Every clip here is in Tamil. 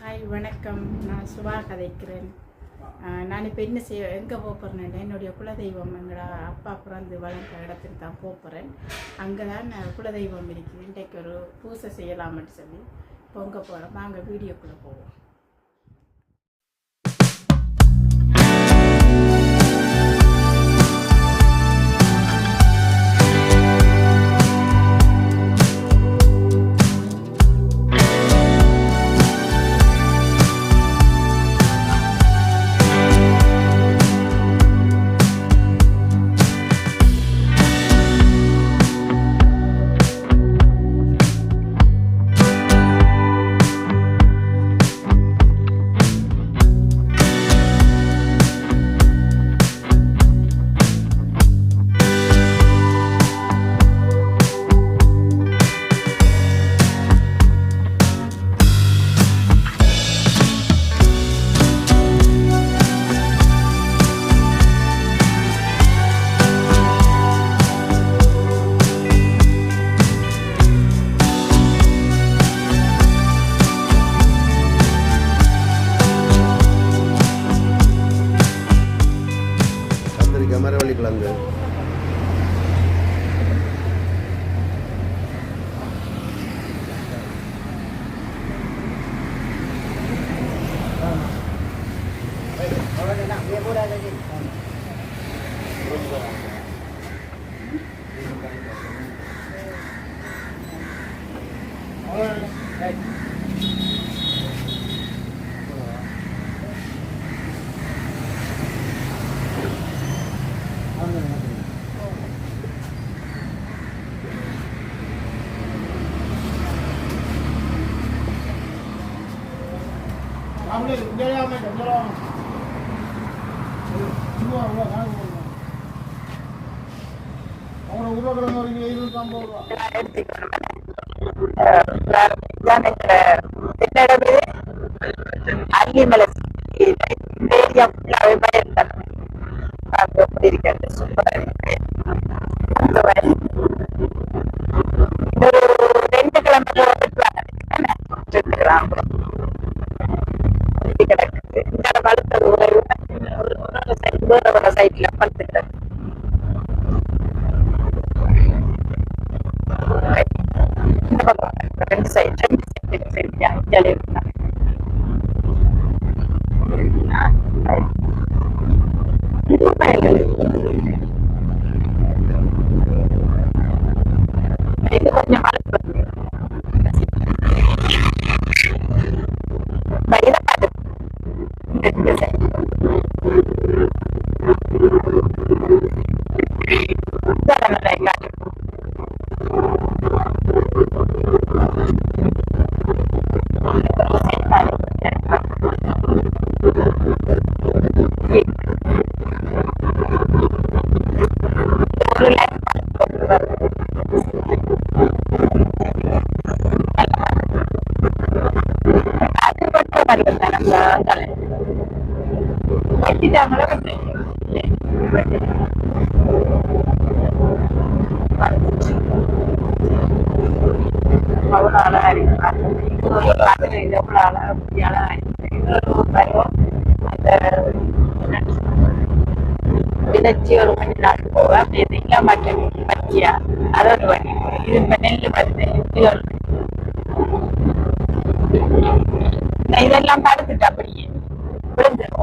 ஹாய் வணக்கம். நான் சுபா கதைக்கிறேன். நான் இப்போ என்ன செய்ய எங்கே போகிறேன் என்னுடைய குலதெய்வம் எங்களோட அப்பா பிறந்து வளர்ந்த இடத்துக்கு தான் போகிறேன் அங்கே தான் நான் குலதெய்வம் இருக்குது இன்றைக்கு ஒரு பூசை செய்யலாம்னு சொல்லி பொங்க போகிறோம் நாங்கள் வீடியோக்குள்ளே போவோம். கிழங்கு உருளைக்கிழங்கு வரைக்கும் ஏரியா பயிர் தான் ஒரு சைட் வேற ஒரு சைட்ல படுத்து கிடக்கு இந்த பக்கம் ரெண்டு சைட் ரெண்டு சைட் சரியா ஜாலியாக இருந்தாங்க இது கொஞ்சம் மழை வெட்டிட்டாங்களா அவ்வளோ அழகா இருக்கு இது எவ்வளோ அழகா இப்படி அழகா இருக்கு ஒரு பருவம் அந்த விதைச்சி ஒரு மணி நாள் போவேன் அப்படி இல்லை பச்சியா அதை ஒரு இது இப்போ நெல் இது ஒரு இதெல்லாம் படுத்துட்டு அப்படியே விழுந்து உங்க படுத்துட்டு இங்க பாருங்க,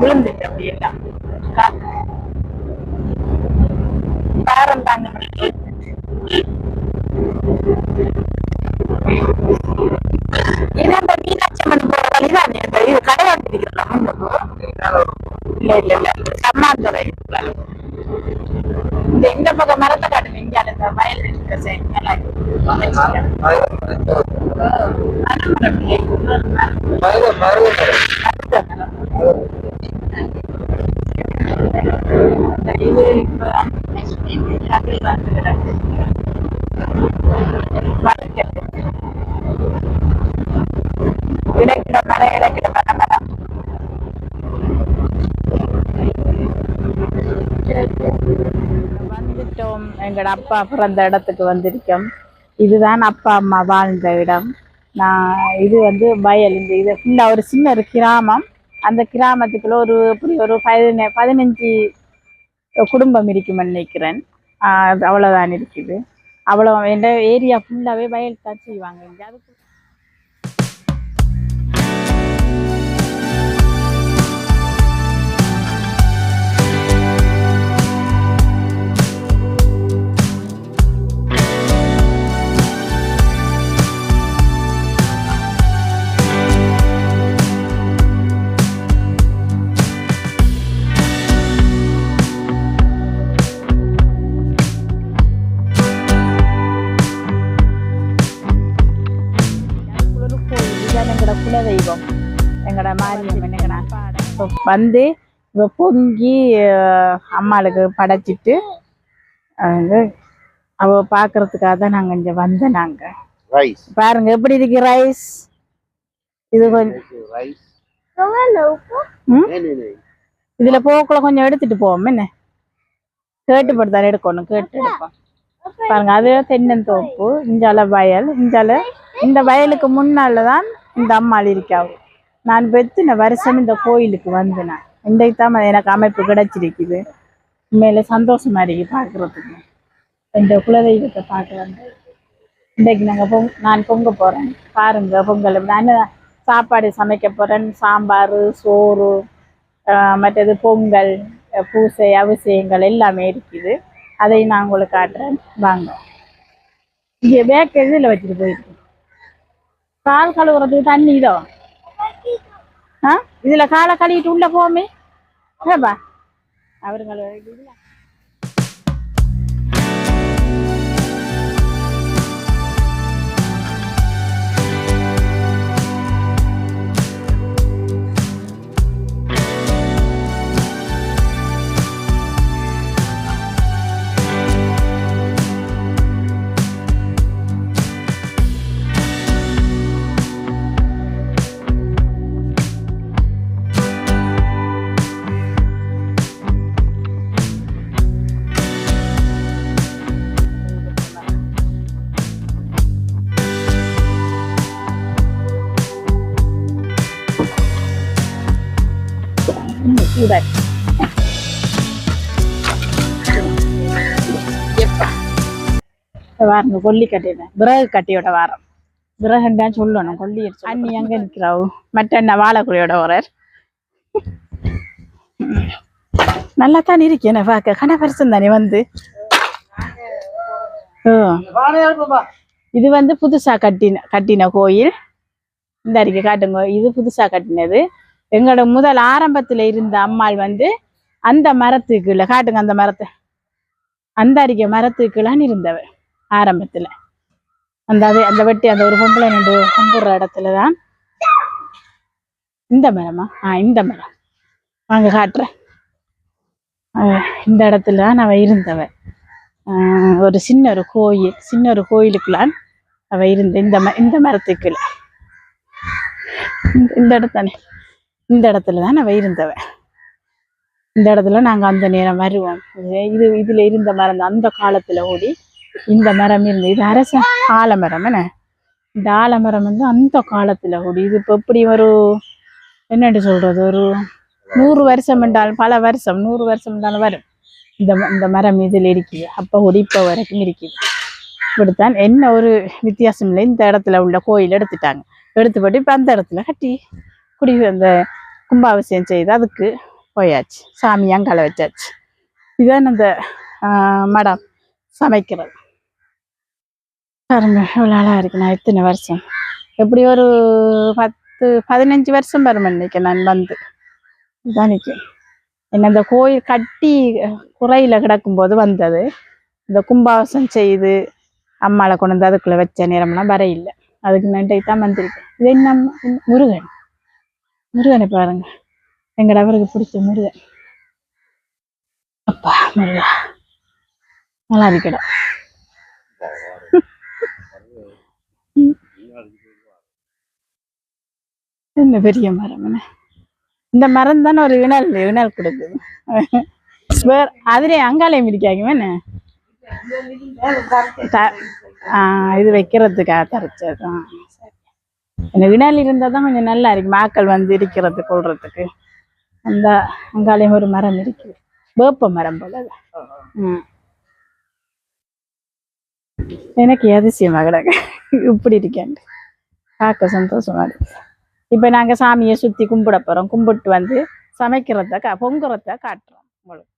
விழுந்துட்டு அப்படியே எல்லாம் பாரம் தாங்க முடியல. இது அந்த போற வழிதான் இந்த இது கடை வந்திருக்கலாம் இல்ல இல்ல இல்ல சம்மாந்துறை இந்த இந்த பக்கம் மரத்தை இந்த வயல் இருக்கிற சைடு கிடைக்கிற மரம் கிடைக்கிற மரம் மரம் வந்துட்டோம். எங்களோட அப்பா பிறந்த இடத்துக்கு வந்திருக்கோம். இதுதான் அப்பா அம்மா வாழ்ந்த இடம். நான் இது வந்து வயல் இந்த இது ஃபுல்லாக ஒரு சின்ன ஒரு கிராமம். அந்த கிராமத்துக்குள்ள ஒரு இப்படி ஒரு பதின பதினஞ்சு குடும்பம் இருக்குமென்னு நினைக்கிறேன். ஆஹ் அவ்வளோதான் இருக்குது. அவ்வளோ எந்த ஏரியா ஃபுல்லாகவே வயல் தான் செய்வாங்க. இங்கே அதுக்கு இப்போ வந்து இப்போ பொங்கி அம்மாளுக்கு படைச்சிட்டு வந்து அவ பார்க்கறதுக்காக தான் நாங்கள் இங்கே வந்தோம் நாங்கள் ரைஸ் பாருங்க எப்படி இருக்கு ரைஸ் இது கொஞ்சம்? இதுல போக்குள்ள கொஞ்சம் எடுத்துட்டு போவோம் என்ன? கேட்டு எடுக்கணும் கேட்டு எடுப்போம். பாருங்க அது தென்னந்தோப்பு இஞ்சால வயல் இஞ்சால இந்த வயலுக்கு முன்னால தான் இந்த அம்மாள் இருக்காவு. நான் பெத்தின வருஷம் இந்த கோயிலுக்கு வந்தேன். இன்றைக்கு தான் எனக்கு அமைப்பு கிடைச்சிருக்குது. உண்மையில சந்தோஷமா இருக்கு பார்க்கறதுக்கு. இந்த குலதெய்வத்தை பார்க்க வந்து இன்றைக்கு நாங்கள் பொங் நான் பொங்க போகிறேன் பாருங்க பொங்கல். நான் சாப்பாடு சமைக்க போகிறேன் சாம்பார் சோறு ஆஹ் மற்றது பொங்கல் பூசை அவசியங்கள் எல்லாமே இருக்குது. அதை நான் உங்களுக்கு காட்டுறேன். வாங்க. இங்கே பேக் இதில் வச்சுட்டு போயிருக்கு கால் கழுவுறதுக்கு தண்ணி தான் ஆ? இதில் காலை கழுவிட்டு உள்ளே போமே. ஏப்பா? இத பாருங்க கொல்லி கட்டிடுறேன் விறகு கட்டியோட வாரம். விறகுண்டான்னு சொல்லணும். கொல்லி அண்ணி எங்க நிக்கிறாவு? மற்ற அண்ணா வாழைக்குழியோட வரார் நல்லா தான் இருக்கேன் பார்க்க. கனபரிசம் தானே வந்து. இது வந்து புதுசா கட்டின கட்டின கோயில். இந்த அறிக்கை காட்டுங்க. இது புதுசா கட்டினது. எங்களோட முதல் ஆரம்பத்துல இருந்த அம்மாள் வந்து அந்த மரத்துக்குள்ள காட்டுங்க அந்த மரத்தை. அந்த அரிக்க மரத்துக்குள்ளான் இருந்தவ ஆரம்பத்துல. அந்த அது அந்த வெட்டி அந்த ஒரு பொம்பளை நின்று கும்பிடுற இடத்துல தான் இந்த மரமா? ஆ இந்த மரம். வாங்க காட்டுறேன். ஆஹ் இந்த இடத்துல தான் அவ இருந்தவ. ஆஹ் ஒரு சின்ன ஒரு கோயில் சின்ன ஒரு கோயிலுக்குள்ளான் அவ இருந்த இந்த ம இந்த மரத்துக்குள்ள. இந்த- இந்த இடத்தானே? இந்த இடத்துல தான் நான் இருந்தவ இந்த இடத்துல நாங்க அந்த நேரம் வருவோம். இது இதில் இதுல இருந்த மரம் அந்த காலத்துல ஓடி இந்த மரம் இருந்து இது அரச ஆலமரம் என்ன? இந்த ஆலமரம் வந்து அந்த காலத்துல ஓடி. இது இப்போ எப்படி ஒரு என்னன்னு சொல்றது? ஒரு நூறு வருஷம் என்றாலும் பல வருஷம் நூறு வருஷம் என்றாலும் வரும். இந்த ம- இந்த மரம் இதில் இருக்குது. அப்போ ஓடி இப்போ வரைக்கும் இருக்குது. இப்படித்தான் என்ன ஒரு வித்தியாசம் இல்லை. இந்த இடத்துல உள்ள கோயில் எடுத்துட்டாங்க. எடுத்துப்பட்டு இப்போ அந்த இடத்துல கட்டி. குடி அந்த கும்பாபிஷேகம் செய்து அதுக்கு போயாச்சு. சாமியாம் களை வச்சாச்சு. இதுதான் அந்த ஆஹ், மடம் சமைக்கிறது. பாருங்க இவ்வளோ அழகா இருக்கு. நான் எத்தனை வருஷம். எப்படி ஒரு பத்து பதினஞ்சு வருஷம் வரும் இன்னைக்கு நான் வந்து. இதான் நிற்கும் என்ன இந்த கோயில் கட்டி குறையில கிடக்கும்போது வந்தது. இந்த கும்பாவசம் செய்து அம்மாவை கொண்டு வந்து அதுக்குள்ள வச்ச நேரம்லாம் வர இல்லை அதுக்கு நன்றி தான் வந்திருக்கேன். இது என்ன முருகன்? முருகனை பாருங்க. எங்கட அவருக்கு பிடிச்ச முருகன். அப்பா முருகா. நல்லா இருக்கடா. என்ன பெரிய மரம் இந்த மரம் தானே ஒரு இணல் இணல் கொடுக்குது. வேற அதுல அங்காலையும் இருக்காங்க என்ன? இது வைக்கிறதுக்காக தரைச்சதான் இந்த வினாலி இருந்தால் தான் கொஞ்சம் நல்லா இருக்கு. மாக்கள் வந்து இருக்கிறது கொள்றதுக்கு அந்த அங்காலையும் ஒரு மரம் இருக்குது. வேப்ப மரம் போல எனக்கு அதிசயமா கிடக்கு? இப்படி இருக்கேன். பார்க்க சந்தோஷமா இருக்கு. இப்போ நாங்கள் சாமியை சுற்றி கும்பிட போகிறோம் கும்பிட்டு வந்து சமைக்கிறத கா பொங்குறத காட்டுறோம். உங்களுக்கு.